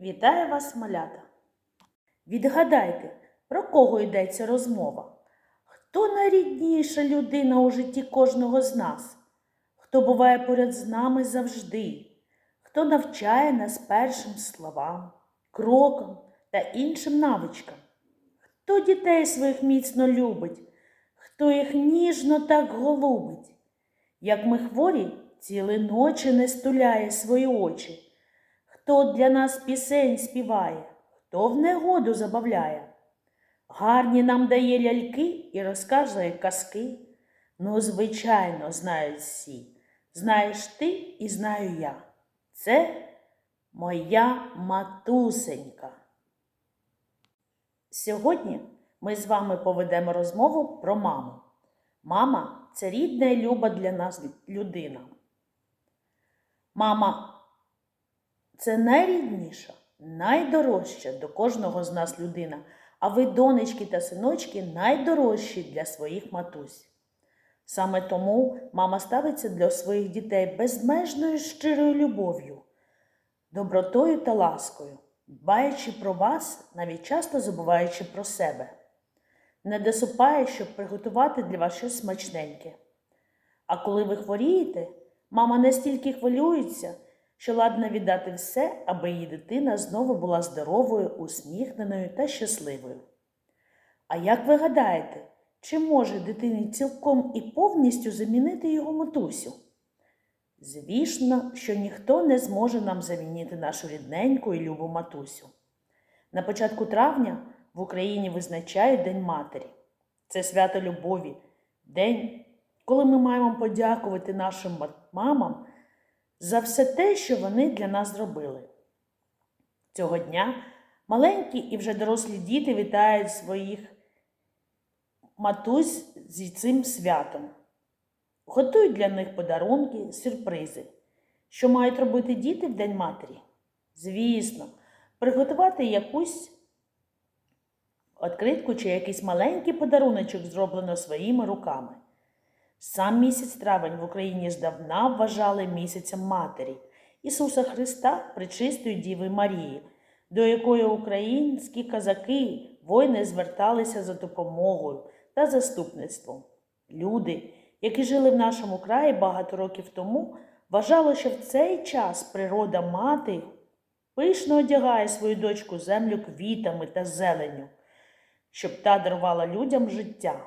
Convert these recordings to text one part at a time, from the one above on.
Вітаю вас, малята! Відгадайте, про кого йдеться розмова? Хто найрідніша людина у житті кожного з нас? Хто буває поряд з нами завжди? Хто навчає нас першим словам, крокам та іншим навичкам? Хто дітей своїх міцно любить? Хто їх ніжно так голубить? Як ми хворі, цілі ночі не стуляє свої очі. Хто для нас пісень співає, хто в негоду забавляє. Гарні нам дає ляльки і розказує казки. Ну, звичайно, знають всі. Знаєш ти і знаю я. Це моя матусенька. Сьогодні ми з вами поведемо розмову про маму. Мама це рідна і люба для нас людина. Мама це найрідніша, найдорожча до кожного з нас людина, а ви, донечки та синочки, найдорожчі для своїх матусь. Саме тому мама ставиться для своїх дітей безмежною щирою любов'ю, добротою та ласкою, дбаючи про вас, навіть часто забуваючи про себе. Не досипає, щоб приготувати для вас щось смачненьке. А коли ви хворієте, мама настільки хвилюється, що ладна віддати все, аби її дитина знову була здоровою, усміхненою та щасливою. А як ви гадаєте, чи може дитині цілком і повністю замінити його матусю? Звісно, що ніхто не зможе нам замінити нашу рідненьку і любу матусю. На початку травня в Україні визначають День Матері. Це свято любові, день, коли ми маємо подякувати нашим мамам за все те, що вони для нас зробили. Цього дня маленькі і вже дорослі діти вітають своїх матусь з цим святом. Готують для них подарунки, сюрпризи. Що мають робити діти в День матері? Звісно, приготувати якусь відкритку чи якийсь маленький подаруночок, зроблено своїми руками. Сам місяць травень в Україні здавна вважали місяцем Матері Ісуса Христа, Пречистої Діви Марії, до якої українські казаки, воїни зверталися за допомогою та заступництвом. Люди, які жили в нашому краї багато років тому, вважали, що в цей час природа мати пишно одягає свою дочку землю квітами та зеленню, щоб та дарувала людям життя.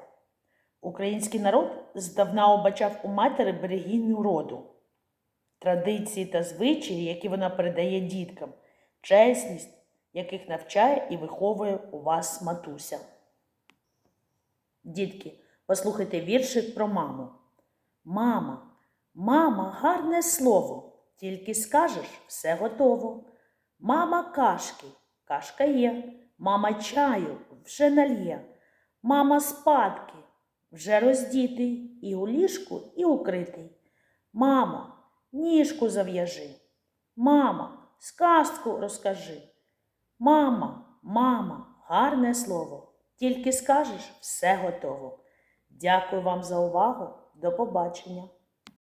Український народ здавна обачав у матері берегиню роду, традиції та звичаї, які вона передає діткам, чесність, яких навчає і виховує у вас матуся. Дітки, послухайте віршик про маму. Мама, мама, гарне слово, тільки скажеш все готово. Мама кашки, кашка є, мама чаю вже нальє, мама спадки вже роздітий і у ліжку, і укритий. Мамо, ніжку зав'яжи. Мама, сказку розкажи. Мама, мама, гарне слово. Тільки скажеш все готово. Дякую вам за увагу. До побачення.